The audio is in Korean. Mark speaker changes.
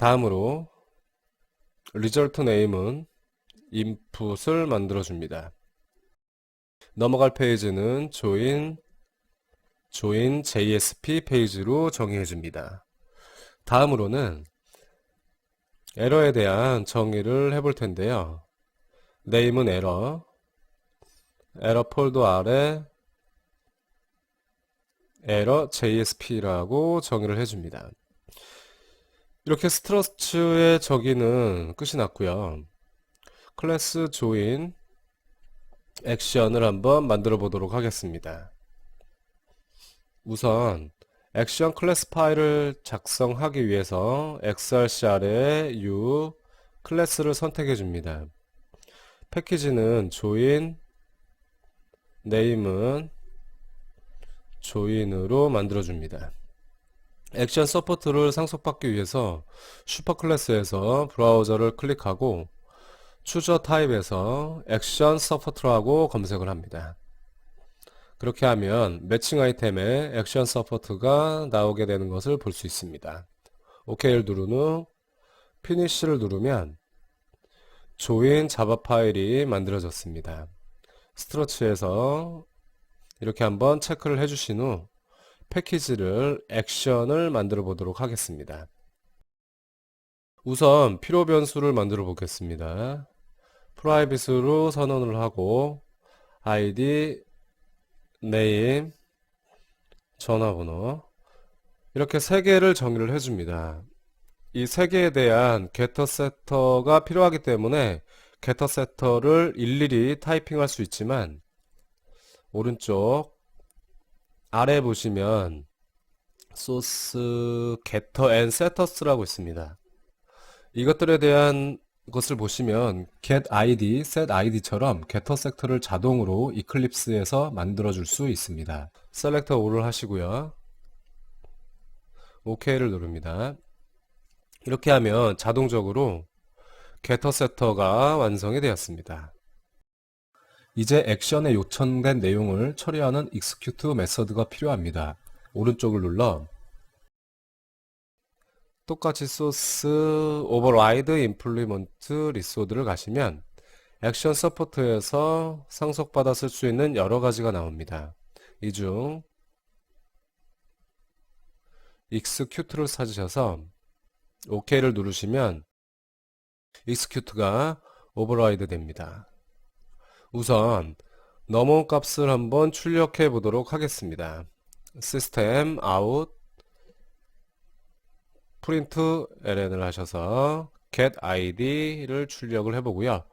Speaker 1: 다음으로 result name은 input을 만들어줍니다. 넘어갈 페이지는 join, JSP 페이지로 정의해줍니다. 다음으로는 에러에 대한 정의를 해볼 텐데요. name은 에러, 에러 폴더 아래 에러 JSP라고 정의를 해줍니다. 이렇게 스트러처의 저기는 끝이 났고요. 클래스 조인 액션을 한번 만들어 보도록 하겠습니다. 우선 액션 클래스 파일을 작성하기 위해서 xrc 아래 u 클래스를 선택해 줍니다. 패키지는 조인 네임은 조인으로 만들어 줍니다. 액션 서포트를 상속받기 위해서 슈퍼 클래스에서 브라우저를 클릭하고 추저 타입에서 액션 서포트라고 검색을 합니다. 그렇게 하면 매칭 아이템에 액션 서포트가 나오게 되는 것을 볼 수 있습니다. OK를 누른 후 피니쉬를 누르면 조인 자바 파일이 만들어졌습니다. 스트러치에서 이렇게 한번 체크를 해주신 후 패키지를 액션을 만들어 보도록 하겠습니다. 우선 필요 변수를 만들어 보겠습니다. 프라이빗으로 선언을 하고 id, name, 전화번호 이렇게 세 개를 정의를 해줍니다. 이 세 개에 대한 getter setter가 필요하기 때문에 getter setter를 일일이 타이핑할 수 있지만 오른쪽 아래 보시면 소스 getter and setters라고 있습니다. 이것들에 대한 것을 보시면 get id, set id처럼 getter 섹터를 자동으로 이클립스에서 만들어 줄 수 있습니다. 셀렉터 5를 하시고요. OK를 누릅니다. 이렇게 하면 자동적으로 getter 섹터가 완성이 되었습니다. 이제 액션에 요청된 내용을 처리하는 execute 메서드가 필요합니다. 오른쪽을 눌러 똑같이 소스 override implement 리소드를 가시면 액션 서포트에서 상속받아 쓸 수 있는 여러 가지가 나옵니다. 이 중 execute를 찾으셔서 OK를 누르시면 execute가 override 됩니다. 우선 넘어온 값을 한번 출력해 보도록 하겠습니다. system out print ln을 하셔서 get id를 출력을 해보고요.